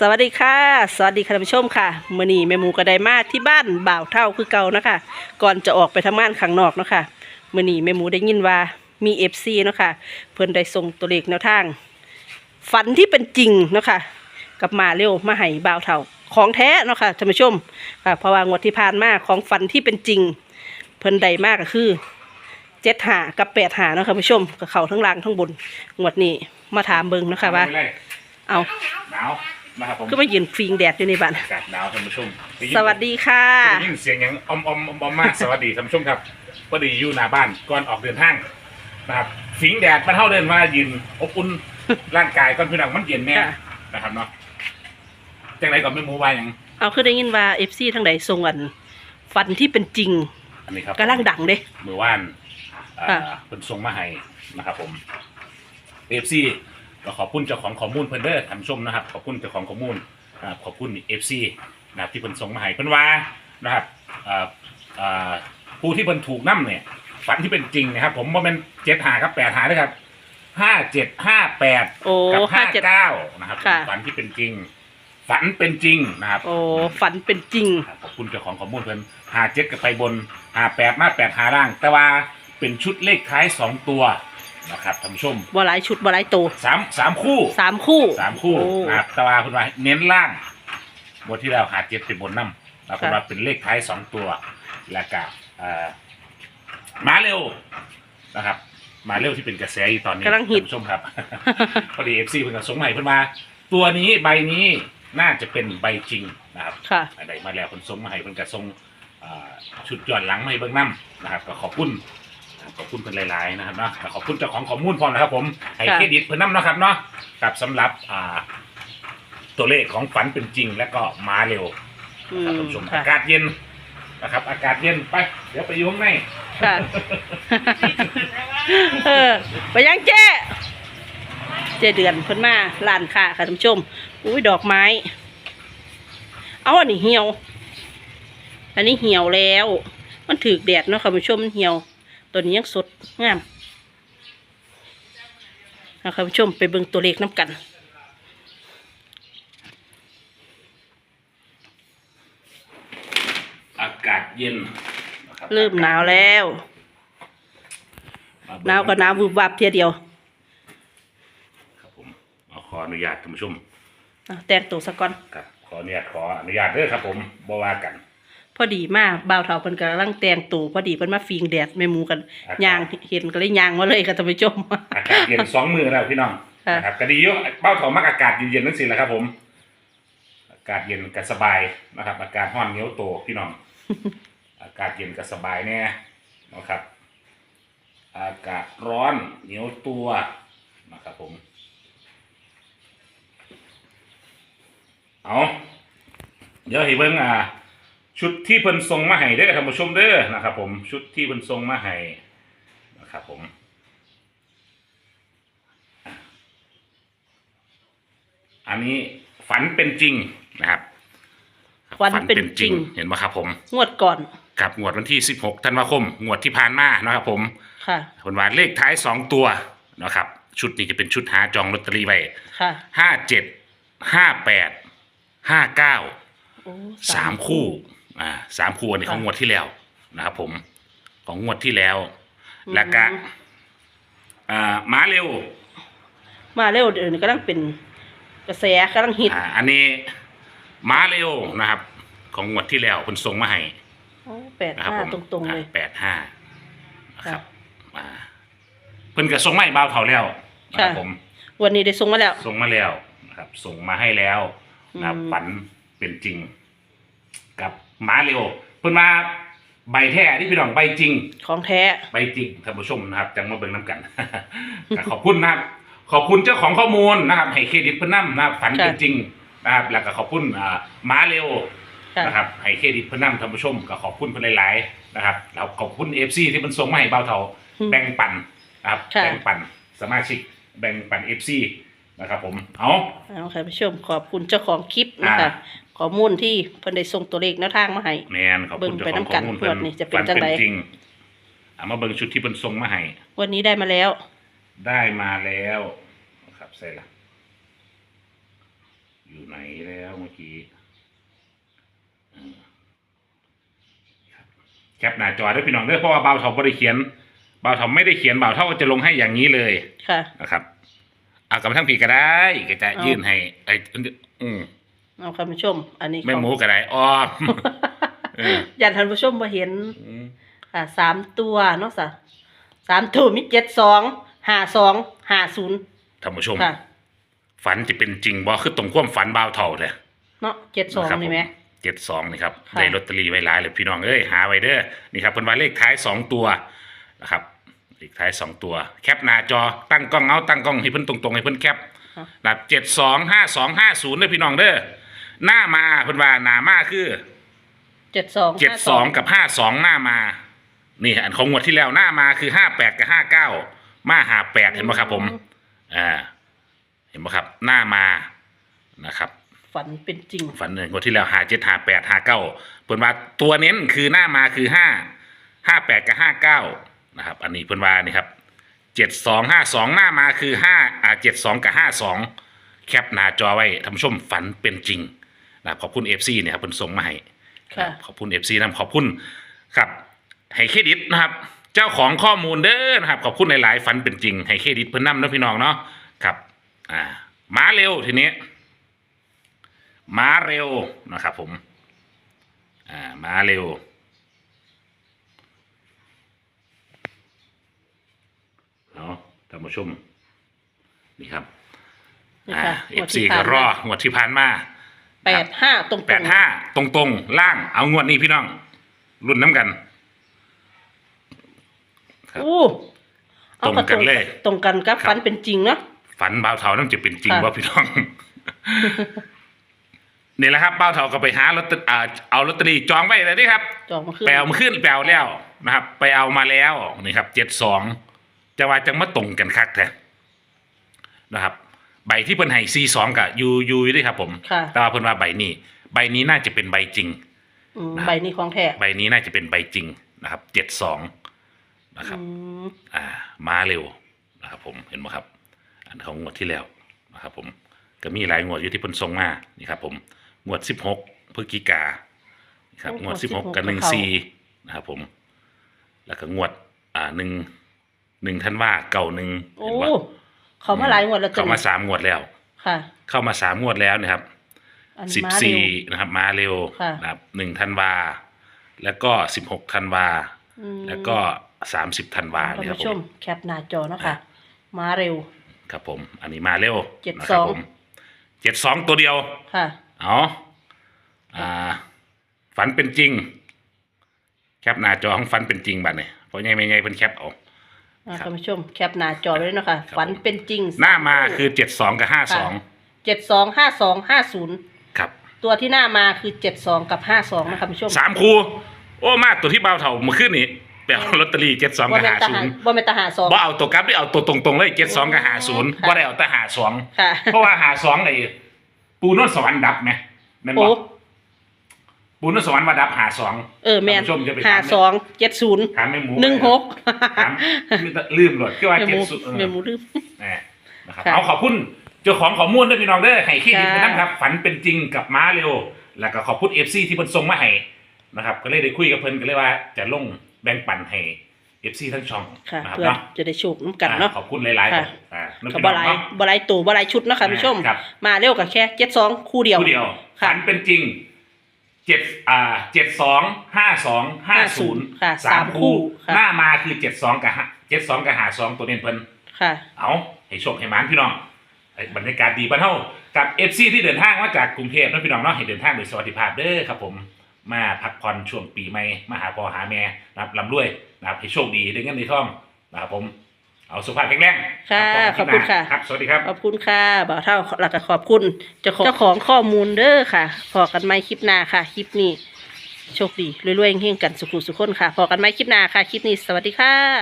สวัสดีค่ะ สวัสดีค่ะท่านผู้ชมค่ะมื่อนี้แม่หมูก็ได้มาที่บ้านบ่าวเท่าคือเก่านะคะ ก่อนจะออกไปทำงานข้างนอกเนาะค่ะมื่อนี้แม่หมูได้ยินว่ามีเอฟซีเนาะค่ะเพิ่นได้ส่งตัวเลขแนวทาง ฝันที่เป็นจริงเนาะค่ะกลับมาเร็วมาให้บ่าวเท่าของแท้เนาะค่ะท่านผู้ชมค่ะเพราะว่างวดที่ผ่านมาของฝันที่เป็นจริง เพิ่นได้มากก็คือเจ็ดหากับแปดหาเนาะค่ะท่านผู้ชมกับเขาทั้งล่างทั้งบนงวดนี้มาถามเบิ่งเนาะค่ะว่าไม่เป็นไรเอา หนาว นะครับผมก็มายืนฟิงแดดอยู่ในบ้าน อากาศหนาวท่านผู้ชมไยินสวัสดีค่ะ ได้ยินเสียงอย่างอมอมอมอมมากสวัสดีท่านผู้ชมครับพอดีอยู่หน้าบ้านก่อนออกเดินทางนะครับฝิงแดดมันเท่าเดินมายืนอบอุ่นร่างกายก่อนพี่น้องมันเย็นแน่ค่ะ นะครับเนาะจังไรก่อนไม่มูว่าอย่างเอาคือได้ยินว่าเอฟซีทั้งใดทรงอันฟันที่เป็นจริงอันนี้ครับกำลังดังเด้ มือว่านเอ่อค่ะ เป็นทรงมาให้นะครับ ผมเอฟซี ก็ขอบคุณเจ้าของข้อมูลเพิ่นเด้อท่านผู้ชมนะครับ ขอบคุณเจ้าของข้อมูลนะครับขอบคุณเอฟซีนะครับที่เพิ่นส่งมาให้เพิ่นว่านะครับเอ่อเอ่อผู้ที่เพิ่นถูกน้ำเนี่ยฝันที่เป็นจริงนะครับ ผมว่ามันเจ็ดหากับแปดหาด้วยครับห้าเจ็ดห้าแปดโอ้กับห้าห้าเจ็ด เก้านะครับค่ะ ฝันที่เป็นจริง ฝันเป็นจริงนะครับ โอ้ฝันเป็นจริงขอบคุณเจ้าของข้อมูลเพิ่นหาเจ็ดกับไปบนหาแปดมาแปดหาล่าง แต่ว่าเป็นชุดเลขท้ายสองตัว นะครับท่านผู้ชมบ่หลายชุดบ่หลายโตวสามสามคู่สามคู่ สามคู่โอ้ นะครับแต่ว่าคุณว่าเน้นล่างบทที่แล้วหาเจ็ดเป็นบนน้ำแล้วคุณค่ะว่าเป็นเลขท้ายสองตัว แล้วก็เอ่อมาเร็วนะครับ มาเร็วที่เป็นกระแสอยู่ตอนนี้กำลังฮิต ท่านผู้ชมครับ พอดีเอฟซีเพิ่งจะส่งมาใหม่เพิ่นมา ตัวนี้ใบนี้น่าจะเป็นใบจริงนะครับ ค่ะ อะไรมาแล้วเพิ่นส่งมาให้เพิ่นก็ส่งเอ่อชุดย้อนหลังมาให้เบิ่งนํนะครับ ก็ขอบคุณ ขอบคุณเพิ่นหลายๆนะครับเนาะก็ขอบคุณเจ้าของข้อมูลพร้อมนะครับ ผมให้ค่ะเครดิตเพิ่นนํเนาะครับเนาะกับสำหรับอ่าตัวเลขของฝันเป็นจริง และก็มาเร็วอืครับมท่านผู้ชมค่ะ อากาศเย็นนะครับ อากาศเย็นไป เดี๋ยวไปอยุ่ข้างใน ค่ะ เออไปยังเจ๊เจ๊เดือนเพิ่นมาร้านค่ะค่ะท่านผู้ชม อุ้ยดอกไม้ เอาอันนี้เหี่ยว อันนี้เหี่ยวแล้ว มันถือแดดเนาะค่ะท่านผู้ชมมันเหี่ยว ตัวนี้ยังสดงามเอาค่ะท่านผู้ชมไปเบิ่งตัวเลขน้ำกันอากาศเย็นนะครับเริ่มหนาวแล้วมเบิ่งหนาวก็หนาววูบวับเทียเดียวครับผมเอาขออนุญาตท่านผู้ชมอะแต่งตัวซะก่อน ครับขออนุญาตขออนุญาตเด้อครับผมบ่ว่ากัน พอดีมากบ่าวเฒ่าเพิ่นกำลังแต่งตัวพอดีเพิ่นมาฟิงแดดแม่หมูกันอากาศย่างเห็นก็เลยย่างมาเลยค่ะท่านผู้ชม อากาศเย็นสองมือแล้วพี่น้องค่ะ นะครับก็ดีอยู่เบ้าถอมักอากาศเย็นๆนั่นสิแหละครับผม อากาศเย็นก็สบายนะครับ อากาศร้อนเหนียวโตพี่น้อง อากาศเย็นก็สบายแน่นะครับ อากาศร้อนเหนียวตัวนะครับผม เอาเดี๋ยวให้เบิ่งอ่า ชุดที่เพิ่นส่งมาให้เด้อท่านผู้ชมเด้อนะครับ ผมชุดที่เพิ่นส่งมาให้นะครับผมอันนี้ฝันเป็นจริงนะครับฝันเป็นจริง เห็นไหมครับ ผมงวดก่อนกับงวดวันที่ 16ธันวาคมงวดที่ผ่านมานะครับ ผมค่ะผลว่าเลขท้าย 2 ตัวนะครับ ชุดนี้จะเป็นชุดหาจองลอตเตอรี่ไว้ค่ะห้าเจ็ดห้าแปดห้าเก้าโอ้สามคู่ อ่าสามคู่อันนี้ของค่ะงวดที่แล้วนะครับผมของงวดที่แล้ว แล้วก็อ่าม้าเร็ว มาเร็วเดี๋ยวนี้กำลังเป็นกระแสกำลังฮิตอ่าอันนี้ม้าเร็วนะครับ ของงวดที่แล้วคุณส่งมาให้โอ้แปดนะครับห้าผมตรงๆเลยแปดห้านะครับค่ะอ่าเพิ่นก็ส่งมาให้บ่าวเฒ่าแล้วนะครับค่ะผม วันนี้ได้ส่งมาแล้วส่งมาแล้วนะครับ ส่งมาให้แล้วนะครับอืมฝันเป็นจริงกับ ม้าเร็วเพิ่นมาใบแท้ที่พี่น้องใบจริง ของแท้ ใบจริงท่านผู้ชมนะครับจังมาเบิ่งน้ำกัน ก็ขอบคุณนะครับ ขอบคุณเจ้าของข้อมูลนะครับให้เครดิตเพิ่นนํนะครับฝันเป็นค่ะจริงนะครับแล้วก็ขอบคุณอ่าม้าเร็วค่ะ นะครับให้เครดิตเพิ่นนํท่านผู้ชมก็ขอบคุณเพิ่นหลายๆนะครับแล้วขอบคุณ FC ที่เพิ่นส่งมาให้เบาเทา อืม แบ่งปันนะครับค่ะ แบ่งปันสมาชิกแบ่งปัน FC นะครับผมเอา เอาค่ะผู้ชมขอบคุณเจ้าของคลิปนะคะอ่า ข้อมูลที่เพิ่นได้ส่งตัวเลขแนวทางมาให้ แมนขอบคุณเบิ่งเจ้าไปของน้ำกัข้อนมูลเพิ่งวดนี้จะเป็นจังใดฝัจริงเอามาเบิ่งชุดที่เพิ่นส่งมาให้วันนี้ได้มาแล้ว ได้มาแล้วนะครับใส่ละอยู่ไหนแล้วเมื่อกี้อืมครับแคปหน้าจอด้วยพี่น้องเด้อเพราะว่าเบาเท่าไม่ได้เขียนเบาเท่าไม่ได้เขียนเบาเท่าก็จะลงให้อย่างนี้เลย ค่ะ นะครับเอากลับมาทั้งผีก็ได้ก็จะเอายื่ยื่นให้ไอ้อืม เอาท่านผู้ชม อันนี้แม่หมูก็ได้อ้อมเออยันท่านผู้ชมมาเห็นอืมค่ะสามตัวเนาะสะสามตัวมีเจ็ดสองห้าสองห้าศูนย์ท่านผู้ชม ค่ะ ฝันจะเป็นจริงบ่คือตรงความฝันเบาเท่าเลย เนาะเจ็ดสองนะครับนี่ไหม เจ็ดสองนี่ครับค่ะ ได้ลอตเตอรี่ไว้หลายเลยพี่น้องเอ้ยหาไว้เด้อนี่ครับเป็นว่าเลขท้ายสองตัวนะครับเลขท้ายสองตัว แคปหน้าจอตั้งกล้องเอาตั้งกล้องให้เพิ่นตรงๆให้เพิ่นแคปนะครับเจ็ดสองห้าสองห้าศูนย์เด้อพี่น้องเด้อ หน้ามาเพิ่นว่าหน้ามาคือเจ็ดสองเจ็ดสองกับห้าสองหน้ามา นี่อันของงวดที่แล้วหน้ามาคือห้าแปดกับห้าเก้ามาหาแปดเห็นไหมครับ ผมอ่าเห็นไหมครับ หน้ามานะครับ ฝันเป็นจริง ฝันหนึ่งงวดที่แล้วหาเจ็ดหาแปดหาเก้าเพิ่นว่าตัวเน้นคือหน้ามาคือห้าห้าแปดกับห้าเก้านะครับ อันนี้เพิ่นว่านี่ครับเจ็ดสองห้าสองหน้ามาคือห้าอ่าเจ็ดสองกับห้าสองแคปหน้าจอไว้ท่านผู้ชมฝันเป็นจริง นะครับขอบคุณเอฟซีเนี่ยครับเพิ่นส่งมาให้ค่ะ ขอบคุณเอฟซีนะขอบคุณครับให้เครดิตนะครับ เจ้าของข้อมูลเด้อนะครับ ขอบคุณหลายๆฝันเป็นจริง ให้เครดิตเพิ่นนำนะพี่น้องเนาะครับอ่ามาเร็วทีนี้มาเร็วนะครับ ผมอ่ามาเร็ว เนาะท่านผู้ชมนี่ครับนี่อ่าค่ะเองวดซีที่ผ่าก็นรอมางวดที่ผ่านมา แปดห้าตรงๆแปดห้าตรงตรงๆล่างเอางวดนี้พี่น้อง รุ่นน้ำกัน ครับอู้เอาตรงกันเลย ตรงกันกับครับฝันเป็นจริงเนาะ ฝันบ่าวเถานั่นจะเป็นจริงค่ะ ว่าพี่น้อง นี่แหละครับบ่าวเถาก็ไปหาลอตเตอรี่อ่าเอาลอตเตอรี่จองไว้เลยนี่ครับ จองมาขึ้นแปลมาขึ้นแปลแล้วนะครับ ไปเอามาแล้วนี่ครับเจ็ดสองจะว่าจังมาตรงกันคักแท้นะครับ ใบที่เพิ่นให้ซีสองกับยูยูด้วยครับ ผม ค่ะ แต่ว่าเพิ่นว่าใบนี้ ใบนี้น่าจะเป็นใบจริง อืมนะครับใบนี้ของแท้ใบนี้น่าจะเป็นใบจริงนะครับเจ็ดสองนะครับ อืมอ่ามาเร็วนะครับผมเห็นไหมครับ อันของงวดที่แล้วนะครับผมก็มีหลายงวดอยู่ที่เพิ่นส่งมานี่ครับผมงวดสิบหกพฤศจิกานี่ครับงวดสิบหกกับหนึ่งซีนะครับผม แล้วก็งวดอ่าหนึ่งหนึ่งท่านว่าเก่าหนึ่งโอ้เห็นว่า เขามาหลายงวดแล้วจ้ะเข้ามาสามงวดแล้ว ค่ะ เข้ามาสามงวดแล้วนะครับอันสิบมาเร็สี่วนะครับ มาเร็วค่ะ นะครับหนึ่งธันวา แล้วก็สิบหกธันวา อืมแล้วก็สามสิบธันวาท่านเนี่ยครับผู้ผชมม แคปหน้าจอเนาะค่ะ มาเร็ว ครับผม อันนี้มาเร็วเจ็ดนะสครัอบง ผมเจ็ดสองตัวเดียว ค่ะ เอาอ่า ฝันเป็นจริง แคปหน้าจอของฝันเป็นจริงบัดเนี่ยเพราะไงไม่ไงเป็นแคปเอาอ่า ครับท่านผู้ชมแคปหน้าจอไว้เลยเนาะค่ะครับ ฝันเป็นจริงหน้ามาคือเจ็ดสองกับห้าสองเจ็ดสองห้าสองห้าศูนย์ครับตัวที่หน้ามาคือเจ็ดสองกับห้าสองนะคะท่านผู้ชมสามคูโอ้มาตัวที่เบาเท่าเมื่อคืนนี้ไปเอาลอตเตอรี่เจ็ดสองบ่กับแม่นหาตาศูหานย์บ่แม่นตาหาสอง บ่เอาตัวกลับได้เอาตัวตรงๆเลยเจ็ดสองกับหาศูนย์ค่ะ บ่ได้เอาแต่หาสองค่ะ เพราะว่าหาสองไอ้ปูนวดสวรรค์ดับไหมแม่นบโอ้อก ปูนวดสวรรค์มาดับหาสองเออแมนท่านผู้ชมจะไปหาถามสองเจ็ดศูนย์ถามแม่หมูหนึ่งหกถามไม่ต้องลืมหลดคือว่าแม่หเจ็ดมูสุดเออแม่หมูลืมแน่นะครับค่ะเอาขอบคุณเจ้าของข้อมูลด้วยพี่น้องเด้อให้ขี้ดินค่ะไปนะครับ ฝันเป็นจริงกับม้าเร็ว แล้วก็ขอบคุณเอฟซีที่เพิ่นส่งมาให้นะครับ ก็เลยได้คุยกับเพิ่นก็เลยว่าจะลงแบ่งปันให้เอฟซีทั้งช่องค่ะนะครับเพื่อเนาะจะได้โชคน้ำกันเนาะอ่ขอบคุณหลายๆค่ะอ่านึกก็พี่บ่น้องหลายเนาะบ่หลายตัวบ่หลายชุดเนาะค่ะท่านผู้ชมครับมาเร็วกับแค่เจ็ดสองคู่เดียวคู่เดียวค่ะฝันเป็นจริง เจ็ดอ่าเจ็ดสองห้าสองห้าศูนย์ค่ะสามสามคู่คู่ค่ะ หน้ามาคือเจ็ดสองกับเจ็ดสองกับหาสองตัวเน้นเพิ่นค่ะ เอาให้โชคให้หมานพี่น้องให้บรรยากาศดีบ้านเฮากับเอฟซีที่เดินทางมาจากกรุงเทพนะพี่น้องเนาะให้เดินทางโดยสวัสดิภาพเด้อครับผมมาพักผ่อนช่วงปีใหม่มาหาพ่อหาแม่นะครับลำด้วยนะครับให้โชคดีได้เงินในท้องนะครับผม เอาสุขภาพแข็งแรงค่ะรับขอบคุณค่ะ ครับ สวัสดีครับ ขอบคุณค่ะบ่าวเท่าแล้วก็ขอบคุณเจ้าของเจ้าของข้อมูลเด้อค่ะพอกันไหมคลิปหน้าค่ะ คลิปนี้ โชคดีรวยๆเฮงๆกันสุขุสุขคนค่ะพอกันไหมคลิปหน้าค่ะ คลิปนี้ สวัสดีค่ะ